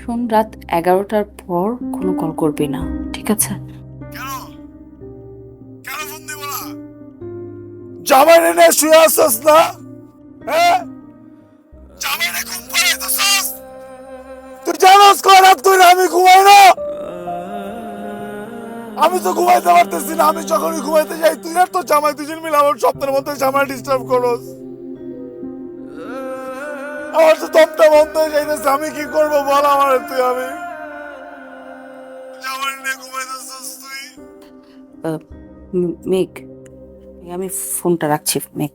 শোন, রাত এগারোটার পর কোনো কল করবি না, ঠিক আছে? আমি ঘুমাই না? আমি তো ঘুমাইতে পারতেছি না, আমি যখনই ঘুমাইতে যাই, তুই আর তো জামাই দুজন মিলে আমার স্বপ্নের মধ্যে জামাই ডিস্টার্ব করস। আমার তো দমটা বন্ধ হয়ে যাইতেছে আমি কি করব বল আমার তুই আমি। জামাই নিয়ে ঘুমাইতেছস তুই। মেঘ আমি ফোনটা রাখছি মেঘ।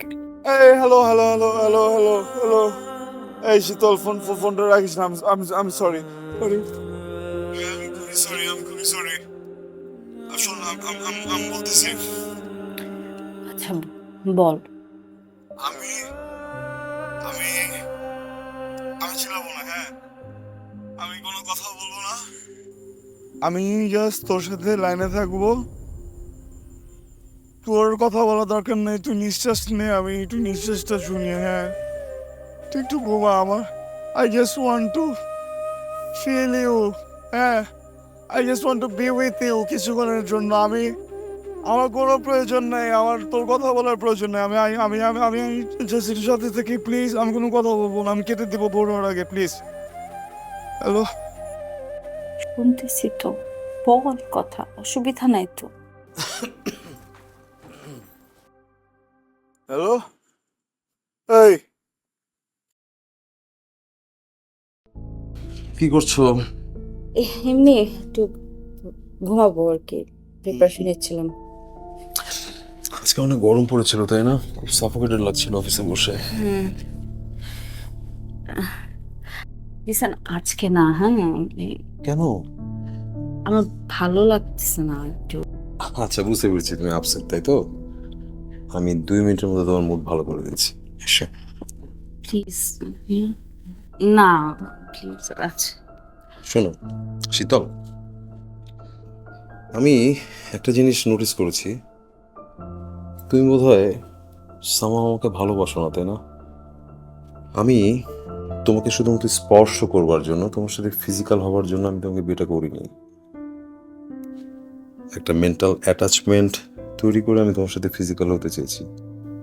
এই hello hello hello hello hello hello এই শীতল ফোন ফোন- ফোনটা রাখিস না আমি আমি সরি সরি আমি খুবই সরি আমি খুবই সরি আসলে আমি বলতেছি। আচ্ছা বল। আমি হ্যাঁ। আমি কোনো কথা বলব না। আমি জাস্ট তোর সাথে লাইনে থাকব। তোর কথা বলা দরকার নেই, তুই নিঃশ্বাস নে, আমি একটু নিঃশ্বাসটা শুনি হ্যাঁ। তুই একটু ঘুমা আমার। I just want to feel you হ্যাঁ। I just want to be with you কিছুক্ষণের জন্য, আমি আমার কোনো প্রয়োজন নেই আমার তোর কথা বলার প্রয়োজন নেই। আমি আমি আমি আমি আমি জেসির সাথে থেকে প্লিজ আমি কোনো কথা বলব না আমি কেটে দেবো বড় আগে প্লিজ হ্যালো শুনতেছি তো বল কথা অসুবিধা নাই তো। হ্যালো এই! কি করছ? এমনি একটু ঘুমাবো আর কি প্রিপারেশন নিচ্ছিলাম। আজকে অনেক গরম পড়েছিল তাই না? খুব সাফোকেটেড লাগছিল অফিসে বসে। লিসান আজকে না হ্যাঁ? কেন? আমার ভালো লাগতেছে না একটু। আচ্ছা বুঝতে পেরেছি তুমি আপসেট তাই তো? আমি দুই মিনিটের মধ্যে তোমার মুড ভালো করে দিচ্ছি। এসো। প্লিজ না প্লিজ আচ্ছা। শোনো শীতল। আমি একটা জিনিস নোটিস করেছি। তুমি বোধহয় সামা আমাকে ভালোবাসো না, তাই না? আমি তোমাকে শুধুমাত্র স্পর্শ করবার জন্য, তোমার সাথে ফিজিক্যাল হওয়ার জন্য আমি তোমাকে বিয়েটা করিনি। একটা মেন্টাল অ্যাটাচমেন্ট তৈরি করে আমি তোমার সাথে ফিজিক্যাল হতে চেয়েছি।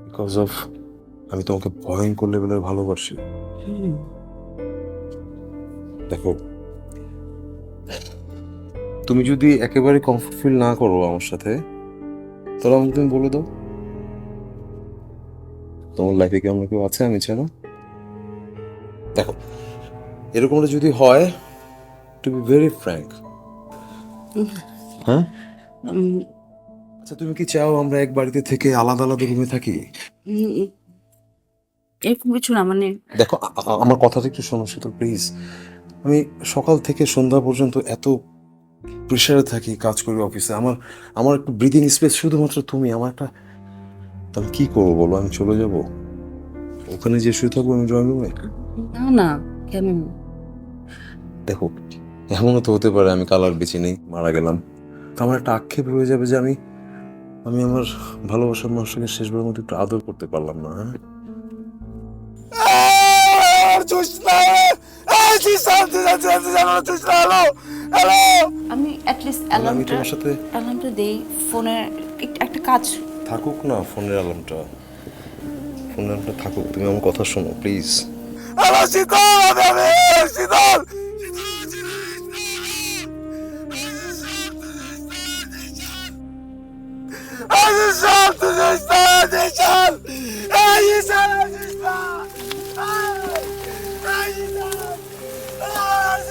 বিকজ অফ আমি তোমাকে ভয়ঙ্কর লেভেলের ভালোবাসি। দেখো, তুমি যদি একেবারে কমফোর্ট ফিল না করো আমার সাথে, তাহলে আমাকে তুমি বলে দাও। তোমার লাইফে কি আমরা কেউ আছে আমি ছাড়া দেখো এরকমটা যদি হয় টু বি ভেরি ফ্র্যাঙ্ক হ্যাঁ? আচ্ছা তুমি কি চাও আমরা এক বাড়িতে থেকে আলাদা আলাদা রুমে থাকি? এরকম কিছু না মানে দেখো আমার কথাটা একটু শোনো শীতল প্লিজ আমি সকাল থেকে সন্ধ্যা পর্যন্ত এত প্রেশারে থাকি কাজ করি অফিসে। আমার আমার একটু ব্রিদিং স্পেস শুধুমাত্র তুমি আমার একটা তাহলে কি করব বলো? আমি চলে যাব? ওখানে যে শুয়ে থাকব আমি ড্রয়িং রুমে না না কেন? দেখো এমনও তো হতে পারে আমি কালার বেঁচে নেই মারা গেলাম। তো আমার একটা আক্ষেপ রয়ে যাবে যে আমি আমি আমার ভালোবাসার মানুষটাকে শেষবার মতো একটু আদর করতে পারলাম না হ্যাঁ? আমি অ্যাটলিস্ট অ্যালার্মটা তোমার সাথে অ্যালার্মটা দেই ফোনের একটা কাজ থাকুক না ফোনের অ্যালার্মটা ফোনের অ্যালার্মটা থাকুক তুমি আমার কথা শোনো প্লিজ আমার শীতল